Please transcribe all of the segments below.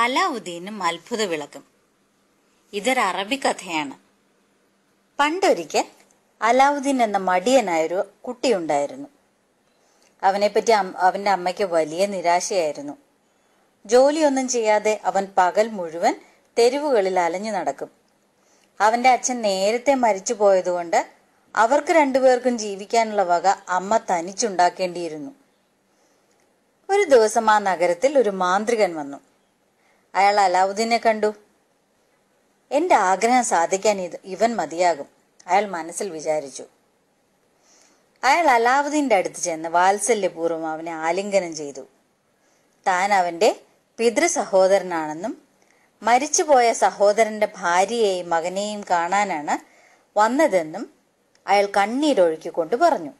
അലാവുദ്ദീനും അത്ഭുത വിളക്കും ഇതൊരു അറബി കഥയാണ്. പണ്ടൊരിക്കൽ അലാവുദ്ദീൻ എന്ന മടിയനായൊരു കുട്ടിയുണ്ടായിരുന്നു. അവനെപ്പറ്റി അവന്റെ അമ്മയ്ക്ക് വലിയ നിരാശയായിരുന്നു. ജോലിയൊന്നും ചെയ്യാതെ അവൻ പകൽ മുഴുവൻ തെരുവുകളിൽ അലഞ്ഞു നടക്കും. അവന്റെ അച്ഛൻ നേരത്തെ മരിച്ചു പോയതുകൊണ്ട് അവർക്ക് രണ്ടുപേർക്കും ജീവിക്കാനുള്ള വക അമ്മ തനിച്ചുണ്ടാക്കേണ്ടിയിരുന്നു. ഒരു ദിവസം ആ നഗരത്തിൽ ഒരു മാന്ത്രികൻ വന്നു. അയാൾ അലാവുദ്ദീനെ കണ്ടു. എന്റെ ആഗ്രഹം സാധിക്കാൻ ഇത് ഇവൻ മതിയാകും അയാൾ മനസ്സിൽ വിചാരിച്ചു. അയാൾ അലാവുദ്ദീന്റെ അടുത്ത് ചെന്ന് വാത്സല്യപൂർവം അവനെ ആലിംഗനം ചെയ്തു. താൻ അവന്റെ പിതൃ സഹോദരനാണെന്നും മരിച്ചുപോയ സഹോദരന്റെ ഭാര്യയെയും മകനെയും കാണാനാണ് വന്നതെന്നും അയാൾ കണ്ണീരൊഴുക്കിക്കൊണ്ട് പറഞ്ഞു.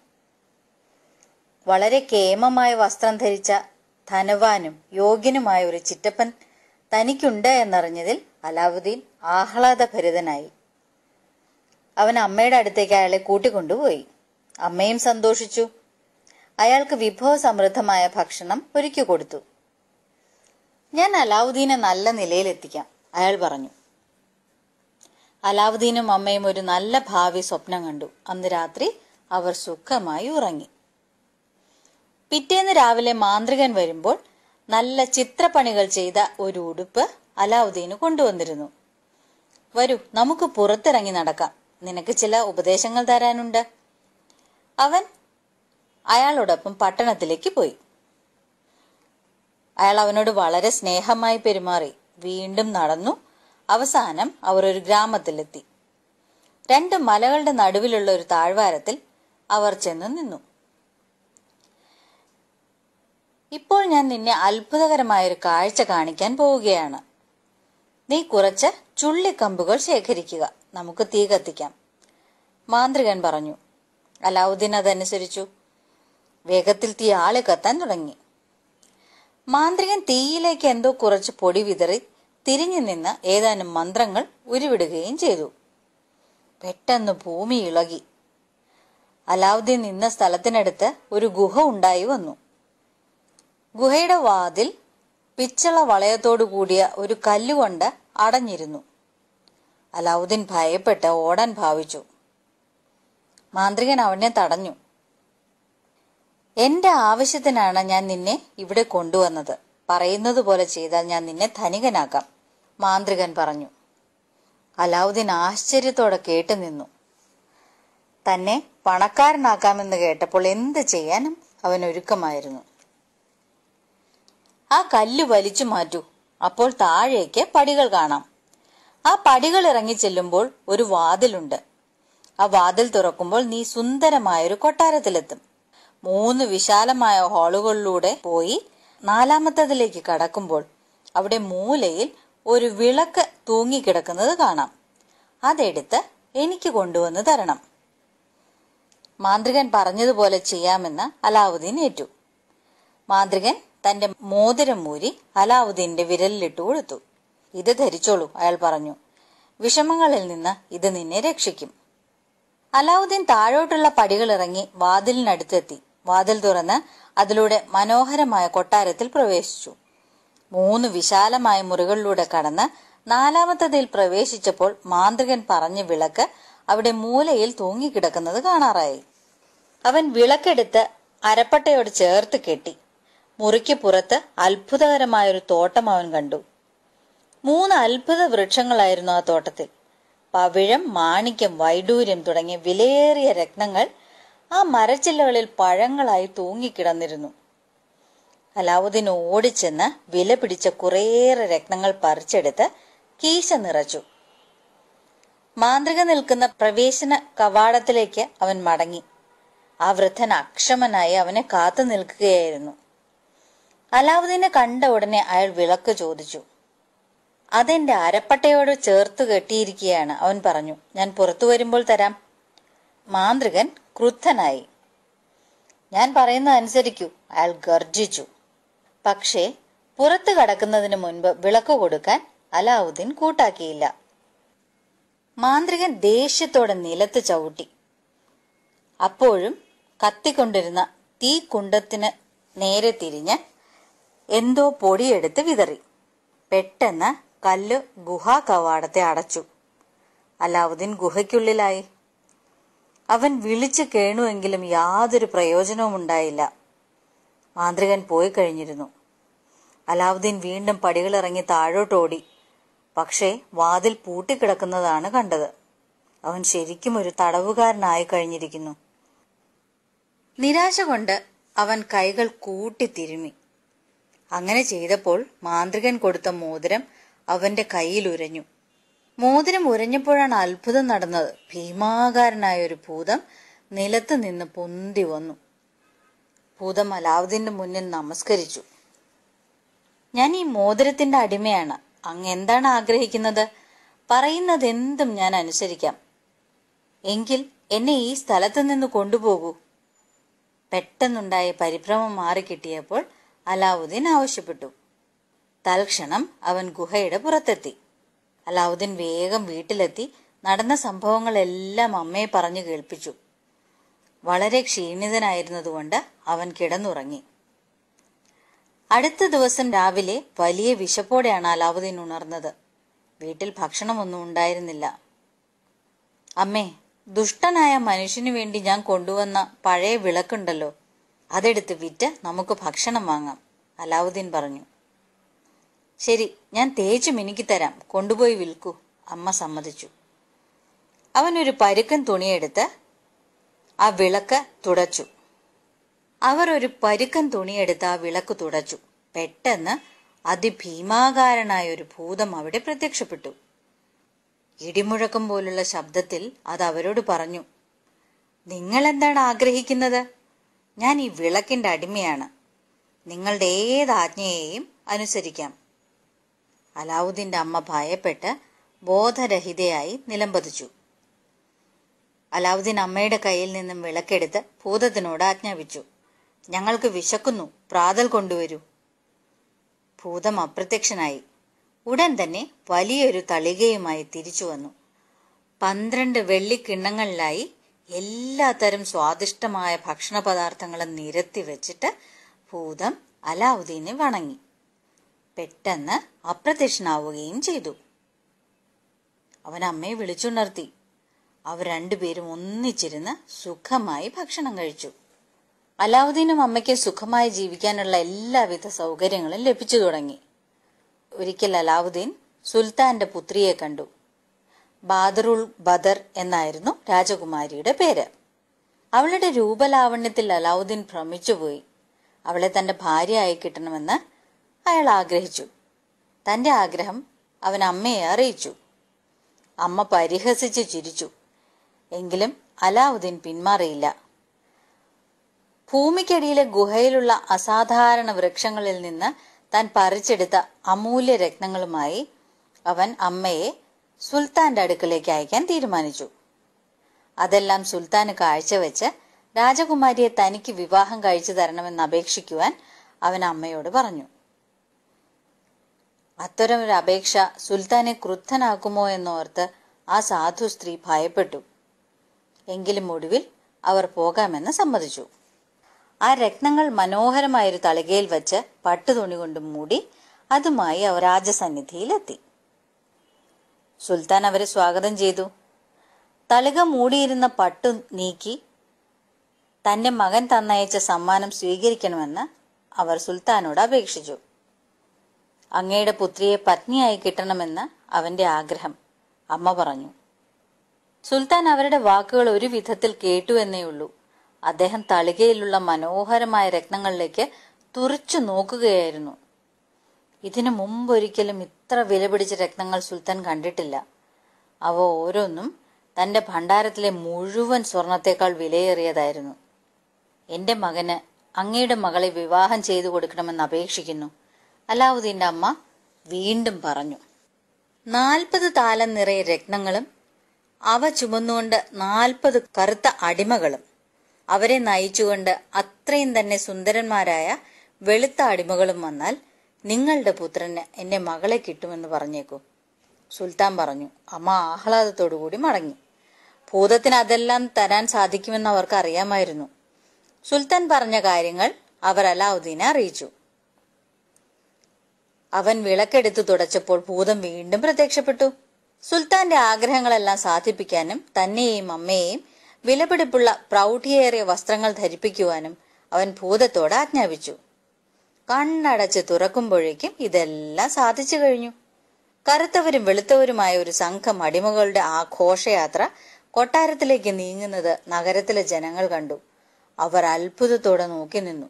വളരെ കേമമായ വസ്ത്രം ധരിച്ച ധനവാനും യോഗ്യനുമായ ഒരു ചിറ്റപ്പൻ തനിക്കുണ്ട് എന്നറിഞ്ഞതിൽ അലാവുദ്ദീൻ ആഹ്ലാദഭരിതനായി. അവൻ അമ്മയുടെ അടുത്തേക്ക് അയാളെ കൂട്ടിക്കൊണ്ടുപോയി. അമ്മയും സന്തോഷിച്ചു. അയാൾക്ക് വിഭവ സമൃദ്ധമായ ഭക്ഷണം ഒരുക്കി കൊടുത്തു. ഞാൻ അലാവുദ്ദീനെ നല്ല നിലയിലെത്തിക്കാം അയാൾ പറഞ്ഞു. അലാവുദ്ദീനും അമ്മയും ഒരു നല്ല ഭാവി സ്വപ്നം കണ്ടു. അന്ന് രാത്രി അവർ സുഖമായി ഉറങ്ങി. പിറ്റേന്ന് രാവിലെ മാന്ത്രികൻ വരുമ്പോൾ നല്ല ചിത്രപ്പണികൾ ചെയ്ത ഒരു ഉടുപ്പ് അലാവുദ്ദീന് കൊണ്ടുവന്നിരുന്നു. വരൂ നമുക്ക് പുറത്തിറങ്ങി നടക്കാം. നിനക്ക് ചില ഉപദേശങ്ങൾ തരാനുണ്ട്. അവൻ അയാളോടൊപ്പം പട്ടണത്തിലേക്ക് പോയി. അയാൾ അവനോട് വളരെ സ്നേഹമായി പെരുമാറി. വീണ്ടും നടന്നു. അവസാനം അവർ ഒരു ഗ്രാമത്തിലെത്തി. രണ്ട് മലകളുടെ നടുവിലുള്ള ഒരു താഴ്വാരത്തിൽ അവർ ചെന്ന് നിന്നു. ഇപ്പോൾ ഞാൻ നിന്നെ അത്ഭുതകരമായ ഒരു കാഴ്ച കാണിക്കാൻ പോവുകയാണ്. നീ കുറച്ച് ചുള്ളിക്കമ്പുകൾ ശേഖരിക്കുക. നമുക്ക് തീ കത്തിക്കാം. മാന്ത്രികൻ പറഞ്ഞു. അലാവുദ്ദീൻ അതനുസരിച്ചു. വേഗത്തിൽ തീ ആളെ കത്താൻ തുടങ്ങി. മാന്ത്രികൻ തീയിലേക്ക് എന്തോ കുറച്ച് പൊടി വിതറി തിരിഞ്ഞു നിന്ന് ഏതാനും മന്ത്രങ്ങൾ ഉരുവിടുകയും ചെയ്തു. പെട്ടെന്ന് ഭൂമി ഇളകി. അലാവുദ്ദീൻ നിന്ന സ്ഥലത്തിനടുത്ത് ഒരു ഗുഹ ഉണ്ടായി വന്നു. ഗുഹയുടെ വാതിൽ പിച്ചള വളയത്തോടു കൂടിയ ഒരു കല്ലുകൊണ്ട് അടഞ്ഞിരുന്നു. അലാവുദ്ദീൻ ഭയപ്പെട്ട് ഓടാൻ ഭാവിച്ചു. മാന്ത്രികൻ അവനെ തടഞ്ഞു. എന്റെ ആവശ്യത്തിനാണ് ഞാൻ നിന്നെ ഇവിടെ കൊണ്ടുവന്നത്. പറയുന്നത് പോലെ ചെയ്താൽ ഞാൻ നിന്നെ ധനികനാക്കാം മാന്ത്രികൻ പറഞ്ഞു. അലാവുദ്ദീൻ ആശ്ചര്യത്തോടെ കേട്ടു നിന്നു. തന്നെ പണക്കാരനാക്കാമെന്ന് കേട്ടപ്പോൾ എന്ത് ചെയ്യാനും അവൻ ഒരുക്കമായിരുന്നു ആ കല്ല് വലിച്ചു മാറ്റൂ. അപ്പോൾ താഴേക്ക് പടികൾ കാണാം. ആ പടികൾ ഇറങ്ങി ചെല്ലുമ്പോൾ ഒരു വാതിലുണ്ട്. ആ വാതിൽ തുറക്കുമ്പോൾ നീ സുന്ദരമായ ഒരു കൊട്ടാരത്തിലെത്തും. മൂന്ന് വിശാലമായ ഹാളുകളിലൂടെ പോയി നാലാമത്തതിലേക്ക് കടക്കുമ്പോൾ അവിടെ മൂലയിൽ ഒരു വിളക്ക് തൂങ്ങിക്കിടക്കുന്നത് കാണാം. അതെടുത്ത് എനിക്ക് കൊണ്ടുവന്ന് തരണം. മാന്ത്രികൻ പറഞ്ഞതുപോലെ ചെയ്യാമെന്ന് അലാവുദ്ദീൻ ഏറ്റു. മാന്ത്രികൻ തന്റെ മോതിരം മൂരി അലാവുദ്ദീന്റെ വിരലിലിട്ട് കൊടുത്തു. ഇത് ധരിച്ചോളൂ അയാൾ പറഞ്ഞു. വിഷമങ്ങളിൽ നിന്ന് ഇത് നിന്നെ രക്ഷിക്കും. അലാവുദ്ദീൻ താഴോട്ടുള്ള പടികൾ ഇറങ്ങി വാതിലിനടുത്തെത്തി. വാതിൽ തുറന്ന് അതിലൂടെ മനോഹരമായ കൊട്ടാരത്തിൽ പ്രവേശിച്ചു. മൂന്ന് വിശാലമായ മുറികളിലൂടെ കടന്ന് നാലാമത്തതിൽ പ്രവേശിച്ചപ്പോൾ മാന്ത്രികൻ പറഞ്ഞ വിളക്ക് അവിടെ മൂലയിൽ തൂങ്ങിക്കിടക്കുന്നത് കാണാറായി. അവൻ വിളക്കെടുത്ത് അരപ്പട്ടയോട് ചേർത്ത് കെട്ടി. മുറിക്ക് പുറത്ത് അത്ഭുതകരമായൊരു തോട്ടം അവൻ കണ്ടു. മൂന്ന് അത്ഭുത വൃക്ഷങ്ങളായിരുന്നു ആ തോട്ടത്തിൽ. പവിഴം മാണിക്യം വൈഡൂര്യം തുടങ്ങിയ വിലയേറിയ രത്നങ്ങൾ ആ മരച്ചില്ലകളിൽ പഴങ്ങളായി തൂങ്ങിക്കിടന്നിരുന്നു. അലാവുദ്ദീൻ ഓടിച്ചെന്ന് വില പിടിച്ച കുറേയേറെ രത്നങ്ങൾ പറിച്ചെടുത്ത് കീശ നിറച്ചു. മാന്ത്രിക നിൽക്കുന്ന പ്രവേശന കവാടത്തിലേക്ക് അവൻ മടങ്ങി. ആ വൃദ്ധൻ അക്ഷമനായി അവനെ കാത്തു നിൽക്കുകയായിരുന്നു. അലാവുദ്ദീനെ കണ്ട ഉടനെ അയാൾ വിളക്ക് ചോദിച്ചു. അതെന്റെ അരപ്പട്ടയോട് ചേർത്ത് കെട്ടിയിരിക്കുകയാണ് അവൻ പറഞ്ഞു. ഞാൻ പുറത്തു വരുമ്പോൾ തരാം. മാന്ത്രികൻ ക്രുദ്ധനായി. ഞാൻ പറയുന്നത് അനുസരിക്കൂ അയാൾ ഗർജിച്ചു പക്ഷേ പുറത്തു കടക്കുന്നതിന് മുൻപ് വിളക്ക് കൊടുക്കാൻ അലാവുദ്ദീൻ കൂട്ടാക്കിയില്ല. മാന്ത്രികൻ ദേഷ്യത്തോടെ നിലത്ത് ചവിട്ടി. അപ്പോഴും കത്തിക്കൊണ്ടിരുന്ന തീ കുണ്ടത്തിന് നേരെ തിരിഞ്ഞ് എന്തോ പൊടിയെടുത്ത് വിതറി. പെട്ടെന്ന് കല്ല് ഗുഹാ കവാടത്തെ അടച്ചു. അലാവുദ്ദീൻ ഗുഹയ്ക്കുള്ളിലായി. അവൻ വിളിച്ചു കേണുവെങ്കിലും യാതൊരു പ്രയോജനവും ഉണ്ടായില്ല. മാന്ത്രികൻ പോയി കഴിഞ്ഞിരുന്നു. അലാവുദ്ദീൻ വീണ്ടും പടികളിറങ്ങി താഴോട്ടോടി. പക്ഷേ വാതിൽ പൂട്ടിക്കിടക്കുന്നതാണ് കണ്ടത്. അവൻ ശരിക്കും ഒരു തടവുകാരനായി കഴിഞ്ഞിരിക്കുന്നു. നിരാശ കൊണ്ട് അവൻ കൈകൾ കൂട്ടിത്തിരുമി. അങ്ങനെ ചെയ്തപ്പോൾ മാന്ത്രികൻ കൊടുത്ത മോതിരം അവന്റെ കയ്യിൽ ഉരഞ്ഞു. മോതിരം ഉരഞ്ഞപ്പോഴാണ് അത്ഭുതം നടന്നത്. ഭീമാകാരനായ ഒരു ഭൂതം നിലത്ത് നിന്ന് പൊന്തി വന്നു. ഭൂതം അലാവുദ്ദീന്റെ മുന്നിൽ നമസ്കരിച്ചു. ഞാൻ ഈ മോതിരത്തിന്റെ അടിമയാണ്. അങ്ങ് എന്താണ് ആഗ്രഹിക്കുന്നത്? പറയുന്നത് എന്തും ഞാൻ അനുസരിക്കാം. എങ്കിൽ എന്നെ ഈ സ്ഥലത്ത് നിന്ന് കൊണ്ടുപോകൂ. പെട്ടെന്നുണ്ടായ പരിഭ്രമം മാറിക്കിട്ടിയപ്പോൾ അലാവുദ്ദീൻ ആവശ്യപ്പെട്ടു. തൽക്ഷണം അവൻ ഗുഹയുടെ പുറത്തെത്തി. അലാവുദ്ദീൻ വേഗം വീട്ടിലെത്തി നടന്ന സംഭവങ്ങളെല്ലാം അമ്മയെ പറഞ്ഞു കേൾപ്പിച്ചു. വളരെ ക്ഷീണിതനായിരുന്നതുകൊണ്ട് അവൻ കിടന്നുറങ്ങി. അടുത്ത ദിവസം രാവിലെ വലിയ വിശപ്പോടെയാണ് അലാവുദ്ദീൻ ഉണർന്നത്. വീട്ടിൽ ഭക്ഷണമൊന്നും ഉണ്ടായിരുന്നില്ല. അമ്മേ ദുഷ്ടനായ മനുഷ്യനു വേണ്ടി ഞാൻ കൊണ്ടുവന്ന പഴയ വിളക്കുണ്ടല്ലോ. അതെടുത്ത് വിറ്റ് നമുക്ക് ഭക്ഷണം വാങ്ങാം അലാവുദ്ദീൻ പറഞ്ഞു. ശരി ഞാൻ തേച്ചു മിനുക്കി തരാം കൊണ്ടുപോയി വിൽക്കൂ അമ്മ സമ്മതിച്ചു. അവനൊരു പരുക്കൻ തുണിയെടുത്ത് ആ വിളക്ക് തുടച്ചു. അവർ ഒരു പരുക്കൻ തുണിയെടുത്ത് ആ വിളക്ക് തുടച്ചു. പെട്ടെന്ന് അതിഭീമാകാരനായ ഒരു ഭൂതം അവിടെ പ്രത്യക്ഷപ്പെട്ടു. ഇടിമുഴക്കം പോലുള്ള ശബ്ദത്തിൽ അത് അവരോട് പറഞ്ഞു നിങ്ങൾ എന്താണ് ആഗ്രഹിക്കുന്നത്? ഞാൻ ഈ വിളക്കിന്റെ അടിമയാണ്. നിങ്ങളുടെ ഏത് ആജ്ഞയെയും അനുസരിക്കാം. അലാവുദ്ദീന്റെ അമ്മ ഭയപ്പെട്ട് ബോധരഹിതയായി നിലംപതിച്ചു. അലാവുദ്ദീൻ അമ്മയുടെ കയ്യിൽ നിന്നും വിളക്കെടുത്ത് ഭൂതത്തിനോട് ആജ്ഞാപിച്ചു. ഞങ്ങൾക്ക് വിശക്കുന്നു പ്രാതൽ കൊണ്ടുവരൂ. ഭൂതം അപ്രത്യക്ഷനായി. ഉടൻ തന്നെ വലിയൊരു തളികയുമായി തിരിച്ചു വന്നു. പന്ത്രണ്ട് വെള്ളിക്കിണ്ണങ്ങളിലായി എല്ലാത്തരം സ്വാദിഷ്ടമായ ഭക്ഷണ പദാർത്ഥങ്ങളും നിരത്തി വെച്ചിട്ട് ഭൂതം അലാവുദ്ദീനെ വണങ്ങി. പെട്ടെന്ന് അപ്രത്യക്ഷനാവുകയും ചെയ്തു. അവൻ അമ്മയെ വിളിച്ചുണർത്തി. അവർ രണ്ടുപേരും ഒന്നിച്ചിരുന്ന് സുഖമായി ഭക്ഷണം കഴിച്ചു. അലാവുദ്ദീനും അമ്മയ്ക്ക് സുഖമായി ജീവിക്കാനുള്ള എല്ലാവിധ സൗകര്യങ്ങളും ലഭിച്ചു തുടങ്ങി. ഒരിക്കൽ അലാവുദ്ദീൻ സുൽത്താന്റെ പുത്രിയെ കണ്ടു. ബാദറുൾ ബദർ എന്നായിരുന്നു രാജകുമാരിയുടെ പേര്. അവളുടെ രൂപലാവണ്യത്തിൽ അലാവുദ്ദീൻ ഭ്രമിച്ചുപോയി. അവളെ തന്റെ ഭാര്യയായി കിട്ടണമെന്ന് അയാൾ ആഗ്രഹിച്ചു. തന്റെ ആഗ്രഹം അവൻ അമ്മയെ അറിയിച്ചു. അമ്മ പരിഹസിച്ച് ചിരിച്ചു. എങ്കിലും അലാവുദ്ദീൻ പിന്മാറിയില്ല. ഭൂമിക്കടിയിലെ ഗുഹയിലുള്ള അസാധാരണ വൃക്ഷങ്ങളിൽ നിന്ന് താൻ പറിച്ചെടുത്ത അമൂല്യ രത്നങ്ങളുമായി അവൻ അമ്മയെ സുൽത്താന്റെ അടുക്കലേക്ക് അയക്കാൻ തീരുമാനിച്ചു. അതെല്ലാം സുൽത്താന് കാഴ്ചവെച്ച് രാജകുമാരിയെ തനിക്ക് വിവാഹം കഴിച്ചു തരണമെന്ന് അപേക്ഷിക്കുവാൻ അവൻ അമ്മയോട് പറഞ്ഞു. അത്തരമൊരു അപേക്ഷ സുൽത്താനെ ക്രുദ്ധനാക്കുമോ എന്നോർത്ത് ആ സാധു സ്ത്രീ ഭയപ്പെട്ടു. എങ്കിലും ഒടുവിൽ അവർ പോകാമെന്ന് സമ്മതിച്ചു. ആ രത്നങ്ങൾ മനോഹരമായൊരു തളികയിൽ വെച്ച് പട്ടുതുണി കൊണ്ട് മൂടി അതുമായി അവർ രാജസന്നിധിയിലെത്തി. സുൽത്താൻ അവരെ സ്വാഗതം ചെയ്തു. തളിക മൂടിയിരുന്ന പട്ടു നീക്കി തന്റെ മകൻ തന്നയച്ച സമ്മാനം സ്വീകരിക്കണമെന്ന് അവർ സുൽത്താനോട് അപേക്ഷിച്ചു. അങ്ങയുടെ പുത്രിയെ പത്നിയായി കിട്ടണമെന്ന് അവന്റെ ആഗ്രഹം അമ്മ പറഞ്ഞു. സുൽത്താൻ അവരുടെ വാക്കുകൾ ഒരു വിധത്തിൽ കേട്ടു എന്നേയുള്ളൂ അദ്ദേഹം തളികയിലുള്ള മനോഹരമായ രത്നങ്ങളിലേക്ക് തുറച്ചു നോക്കുകയായിരുന്നു. ഇതിനു മുമ്പൊരിക്കലും ഇത്ര വിലപിടിച്ച രത്നങ്ങൾ സുൽത്താൻ കണ്ടിട്ടില്ല. അവ ഓരോന്നും തന്റെ ഭണ്ഡാരത്തിലെ മുഴുവൻ സ്വർണത്തേക്കാൾ വിലയേറിയതായിരുന്നു. എന്റെ മകന് അങ്ങയുടെ മകളെ വിവാഹം ചെയ്തു കൊടുക്കണമെന്ന് അപേക്ഷിക്കുന്നു. അലാവുദ്ദീന്റെ അമ്മ വീണ്ടും പറഞ്ഞു നാൽപ്പത് താലം നിറയെ രത്നങ്ങളും അവ ചുമന്നുകൊണ്ട് നാൽപ്പത് കറുത്ത അടിമകളും അവരെ നയിച്ചുകൊണ്ട് അത്രയും തന്നെ സുന്ദരന്മാരായ വെളുത്ത അടിമകളും വന്നാൽ നിങ്ങളുടെ പുത്രന് എന്റെ മകളെ കിട്ടുമെന്ന് പറഞ്ഞേക്കൂ. സുൽത്താൻ പറഞ്ഞു അമ്മ ആഹ്ലാദത്തോടുകൂടി മടങ്ങി. ഭൂതത്തിന് അതെല്ലാം തരാൻ സാധിക്കുമെന്ന് അവർക്ക് അറിയാമായിരുന്നു. സുൽത്താൻ പറഞ്ഞ കാര്യങ്ങൾ അവർ അലാവുദ്ദീനെ അറിയിച്ചു. അവൻ വിളക്കെടുത്തു തുടച്ചപ്പോൾ ഭൂതം വീണ്ടും പ്രത്യക്ഷപ്പെട്ടു. സുൽത്താന്റെ ആഗ്രഹങ്ങളെല്ലാം സാധിപ്പിക്കാനും തന്നെയും അമ്മയെയും വിലപിടിപ്പുള്ള പ്രൗഢിയേറിയ വസ്ത്രങ്ങൾ ധരിപ്പിക്കുവാനും അവൻ ഭൂതത്തോട് ആജ്ഞാപിച്ചു. കണ്ണടച്ച് തുറക്കുമ്പോഴേക്കും ഇതെല്ലാം സാധിച്ചു കഴിഞ്ഞു. കറുത്തവരും വെളുത്തവരുമായ ഒരു സംഘം അടിമകളുടെ ആ ഘോഷയാത്ര കൊട്ടാരത്തിലേക്ക് നീങ്ങുന്നത് നഗരത്തിലെ ജനങ്ങൾ കണ്ടു. അവർ അത്ഭുതത്തോടെ നോക്കി നിന്നു.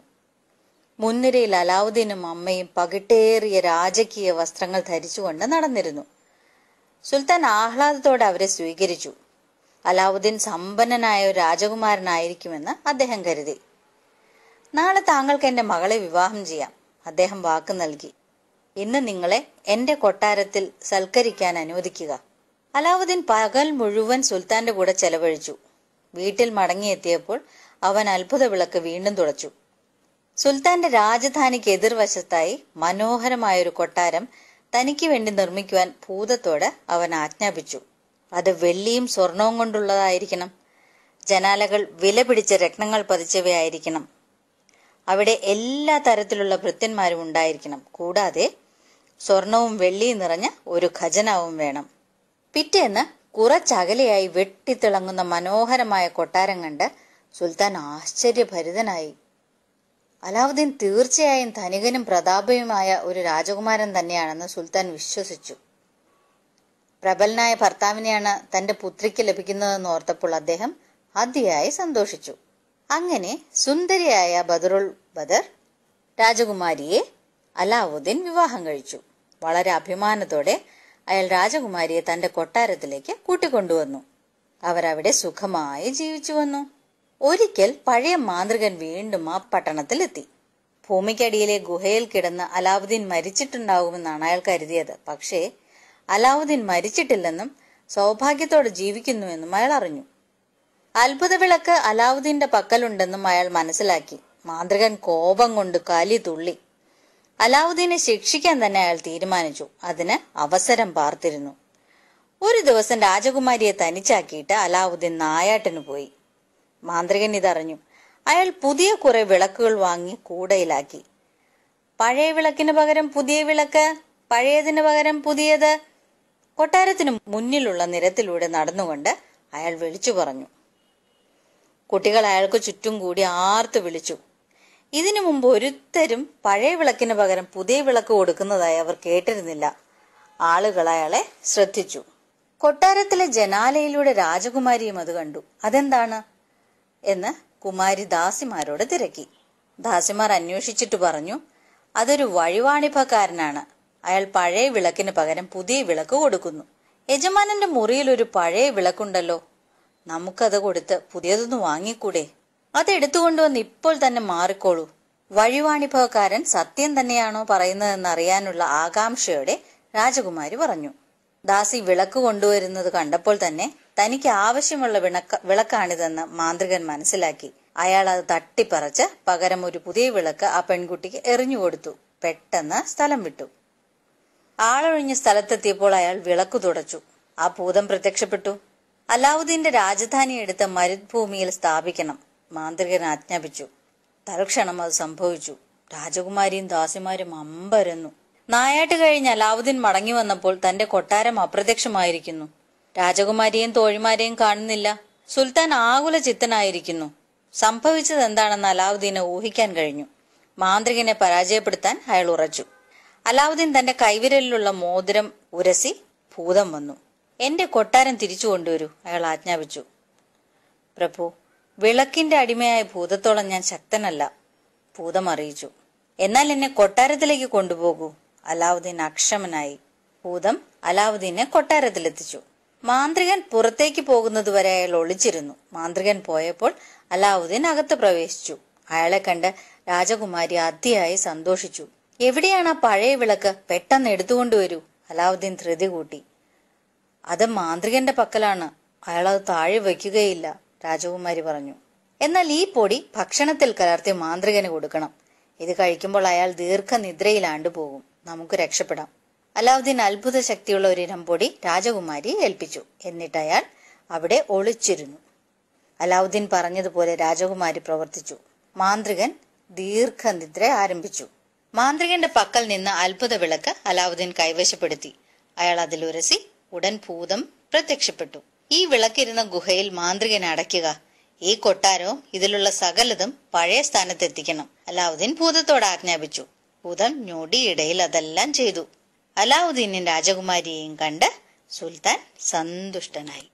മുൻനിരയിൽ അലാവുദ്ദീനും അമ്മയും പകിട്ടേറിയ രാജകീയ വസ്ത്രങ്ങൾ ധരിച്ചുകൊണ്ട് നടന്നിരുന്നു. സുൽത്താൻ ആഹ്ലാദത്തോടെ അവരെ സ്വീകരിച്ചു. അലാവുദ്ദീൻ സമ്പന്നനായ ഒരു രാജകുമാരനായിരിക്കുമെന്ന് അദ്ദേഹം കരുതി. നാളെ താങ്കൾക്ക് എന്റെ മകളെ വിവാഹം ചെയ്യാം. അദ്ദേഹം വാക്ക് നൽകി. ഇന്ന് നിങ്ങളെ എന്റെ കൊട്ടാരത്തിൽ സൽക്കരിക്കാൻ അനുവദിക്കുക. അലാവുദ്ദീൻ പകൽ മുഴുവൻ സുൽത്താന്റെ കൂടെ ചെലവഴിച്ചു. വീട്ടിൽ മടങ്ങിയെത്തിയപ്പോൾ അവൻ അത്ഭുത വിളക്ക് വീണ്ടും തുടച്ചു. സുൽത്താന്റെ രാജധാനിക്ക് എതിർവശത്തായി മനോഹരമായ ഒരു കൊട്ടാരം തനിക്ക് വേണ്ടി നിർമ്മിക്കുവാൻ ഭൂതത്തോട് അവൻ ആജ്ഞാപിച്ചു. അത് വെള്ളിയും സ്വർണവും കൊണ്ടുള്ളതായിരിക്കണം. ജനാലകൾ വില പിടിച്ച രത്നങ്ങൾ പതിച്ചവയായിരിക്കണം. അവിടെ എല്ലാ തരത്തിലുള്ള ഭൃത്യന്മാരും ഉണ്ടായിരിക്കണം. കൂടാതെ സ്വർണവും വെള്ളിയും നിറഞ്ഞ ഒരു ഖജനാവും വേണം. പിറ്റേന്ന് കുറച്ചകലെയായി വെട്ടിത്തിളങ്ങുന്ന മനോഹരമായ കൊട്ടാരം കണ്ട് സുൽത്താൻ ആശ്ചര്യഭരിതനായി. അലാവുദ്ദീൻ തീർച്ചയായും ധനികനും പ്രതാപയുമായ ഒരു രാജകുമാരൻ തന്നെയാണെന്ന് സുൽത്താൻ വിശ്വസിച്ചു. പ്രബലനായ ഭർത്താവിനെയാണ് തന്റെ പുത്രിക്ക് ലഭിക്കുന്നതെന്ന് ഓർത്തപ്പോൾ അദ്ദേഹം അതിയായി സന്തോഷിച്ചു. അങ്ങനെ സുന്ദരിയായ ബദറുൽ ബദർ രാജകുമാരിയെ അലാവുദ്ദീൻ വിവാഹം കഴിച്ചു. വളരെ അഭിമാനത്തോടെ അയാൾ രാജകുമാരിയെ തന്റെ കൊട്ടാരത്തിലേക്ക് കൂട്ടിക്കൊണ്ടുവന്നു. അവരവിടെ സുഖമായി ജീവിച്ചു വന്നു. ഒരിക്കൽ പഴയ മാന്ത്രികൻ വീണ്ടും ആ പട്ടണത്തിലെത്തി. ഭൂമിക്കടിയിലെ ഗുഹയിൽ കിടന്ന് അലാവുദ്ദീൻ മരിച്ചിട്ടുണ്ടാകുമെന്നാണ് അയാൾ കരുതിയത്. പക്ഷേ അലാവുദ്ദീൻ മരിച്ചിട്ടില്ലെന്നും സൗഭാഗ്യത്തോടെ ജീവിക്കുന്നുവെന്നും അയാൾ അറിഞ്ഞു. അത്ഭുത വിളക്ക് അലാവുദ്ദീന്റെ പക്കലുണ്ടെന്നും അയാൾ മനസ്സിലാക്കി. മാന്ത്രികൻ കോപം കൊണ്ട് കലി തുള്ളി. അലാവുദ്ദീനെ ശിക്ഷിക്കാൻ തന്നെ അയാൾ തീരുമാനിച്ചു. അതിന് അവസരം പാർത്തിരുന്നു. ഒരു ദിവസം രാജകുമാരിയെ തനിച്ചാക്കിയിട്ട് അലാവുദ്ദീൻ നായാട്ടിന് പോയി. മാന്ത്രികൻ ഇതറിഞ്ഞു. അയാൾ പുതിയ കുറെ വിളക്കുകൾ വാങ്ങി കൂടയിലാക്കി. പഴയ വിളക്കിന് പകരം പുതിയ വിളക്ക് പഴയതിന് പകരം പുതിയത്. കൊട്ടാരത്തിന് മുന്നിലുള്ള നിരത്തിലൂടെ നടന്നുകൊണ്ട് അയാൾ വിളിച്ചു പറഞ്ഞു. കുട്ടികൾ അയാൾക്ക് ചുറ്റും കൂടി ആർത്തു വിളിച്ചു. ഇതിനു മുമ്പ് ഒരുത്തരും പഴയ വിളക്കിന് പകരം പുതിയ വിളക്ക് കൊടുക്കുന്നതായി അവർ കേട്ടിരുന്നില്ല. ആളുകൾ അയാളെ ശ്രദ്ധിച്ചു. കൊട്ടാരത്തിലെ ജനാലയിലൂടെ രാജകുമാരിയും അത് കണ്ടു. അതെന്താണ്? എന്ന് കുമാരി ദാസിമാരോട് തിരക്കി. ദാസിമാർ അന്വേഷിച്ചിട്ട് പറഞ്ഞു അതൊരു വഴിവാണിഭക്കാരനാണ്. അയാൾ പഴയ വിളക്കിന് പകരം പുതിയ വിളക്ക് കൊടുക്കുന്നു. യജമാനന്റെ മുറിയിൽ ഒരു പഴയ വിളക്കുണ്ടല്ലോ. നമുക്കത് കൊടുത്ത് പുതിയതൊന്ന് വാങ്ങിക്കൂടെ? അത് എടുത്തുകൊണ്ടുവന്ന് ഇപ്പോൾ തന്നെ മാറിക്കോളൂ. വഴിവാണിഭവക്കാരൻ സത്യം തന്നെയാണോ പറയുന്നതെന്ന് അറിയാനുള്ള ആകാംക്ഷയോടെ രാജകുമാരി പറഞ്ഞു. ദാസി വിളക്ക് കൊണ്ടുവരുന്നത് കണ്ടപ്പോൾ തന്നെ തനിക്ക് ആവശ്യമുള്ള വിളക്ക വിളക്കാണിതെന്ന് മാന്ത്രികൻ മനസ്സിലാക്കി. അയാൾ അത് തട്ടിപ്പറച്ച് പകരം ഒരു പുതിയ വിളക്ക് ആ പെൺകുട്ടിക്ക് എറിഞ്ഞു കൊടുത്തു. പെട്ടെന്ന് സ്ഥലം വിട്ടു. ആളൊഴിഞ്ഞ സ്ഥലത്തെത്തിയപ്പോൾ അയാൾ വിളക്ക് തുടച്ചു. ആ ഭൂതം പ്രത്യക്ഷപ്പെട്ടു. അലാവുദ്ദീന്റെ രാജധാനി എടുത്ത് മരുഭൂമിയിൽ സ്ഥാപിക്കണം. മാന്ത്രികൻ ആജ്ഞാപിച്ചു. തൽക്ഷണം അത് സംഭവിച്ചു. രാജകുമാരിയും ദാസിമാരും അമ്പരന്നു. നായാട്ട് കഴിഞ്ഞ് അലാവുദ്ദീൻ മടങ്ങി വന്നപ്പോൾ തന്റെ കൊട്ടാരം അപ്രത്യക്ഷമായിരിക്കുന്നു. രാജകുമാരിയും തോഴിമാരെയും കാണുന്നില്ല. സുൽത്താൻ ആകുല ചിത്തനായിരിക്കുന്നു. സംഭവിച്ചത് എന്താണെന്ന് അലാവുദ്ദീന് ഊഹിക്കാൻ കഴിഞ്ഞു. മാന്ത്രികനെ പരാജയപ്പെടുത്താൻ അയാൾ ഉറച്ചു. അലാവുദ്ദീൻ തന്റെ കൈവിരലിലുള്ള മോതിരം ഉരസി ഭൂതം വന്നു. എന്റെ കൊട്ടാരം തിരിച്ചു കൊണ്ടുവരൂ അയാൾ ആജ്ഞാപിച്ചു. പ്രഭു വിളക്കിന്റെ അടിമയായ ഭൂതത്തോളം ഞാൻ ശക്തനല്ല. ഭൂതം അറിയിച്ചു. എന്നാൽ എന്നെ കൊട്ടാരത്തിലേക്ക് കൊണ്ടുപോകൂ. അലാവുദ്ദീൻ അക്ഷമനായി. ഭൂതം അലാവുദ്ദീനെ കൊട്ടാരത്തിലെത്തിച്ചു. മാന്ത്രികൻ പുറത്തേക്ക് പോകുന്നതുവരെ അയാൾ ഒളിച്ചിരുന്നു. മാന്ത്രികൻ പോയപ്പോൾ അലാവുദ്ദീൻ അകത്ത് പ്രവേശിച്ചു. അയാളെ കണ്ട് രാജകുമാരി അതിയായി സന്തോഷിച്ചു. എവിടെയാണ് ആ പഴയ വിളക്ക്? പെട്ടെന്ന് എടുത്തുകൊണ്ടുവരൂ അലാവുദ്ദീൻ ധൃതി കൂട്ടി. അത് മാന്ത്രികന്റെ പക്കലാണ്. അയാൾ അത് താഴെ വയ്ക്കുകയില്ല. രാജകുമാരി പറഞ്ഞു എന്നാൽ ഈ പൊടി ഭക്ഷണത്തിൽ കലർത്തി മാന്ത്രികന് കൊടുക്കണം. ഇത് കഴിക്കുമ്പോൾ അയാൾ ദീർഘനിദ്രയിലാണ്ടു പോകും നമുക്ക് രക്ഷപ്പെടാം. അലാവുദ്ദീൻ അത്ഭുത ശക്തിയുള്ള ഒരു ഇനം പൊടി രാജകുമാരിയെ ഏൽപ്പിച്ചു. എന്നിട്ട് അയാൾ അവിടെ ഒളിച്ചിരുന്നു. അലാവുദ്ദീൻ പറഞ്ഞതുപോലെ രാജകുമാരി പ്രവർത്തിച്ചു. മാന്ത്രികൻ ദീർഘനിദ്ര ആരംഭിച്ചു. മാന്ത്രികന്റെ പക്കൽ നിന്ന് അത്ഭുത വിളക്ക് അലാവുദ്ദീൻ കൈവശപ്പെടുത്തി. അയാൾ അതിലുരസി ഉടൻ ഭൂതം പ്രത്യക്ഷപ്പെട്ടു. ഈ വിളക്കിരുന്ന ഗുഹയിൽ മാന്ത്രികനെ അടയ്ക്കുക. ഈ കൊട്ടാരവും ഇതിലുള്ള സകലതും പഴയ സ്ഥാനത്തെത്തിക്കണം. അലാവുദ്ദീൻ ഭൂതത്തോട് ആജ്ഞാപിച്ചു. ഭൂതം ഞൊടിയിടയിൽ അതെല്ലാം ചെയ്തു. അലാവുദ്ദീനും രാജകുമാരിയെയും കണ്ട് സുൽത്താൻ സന്തുഷ്ടനായി.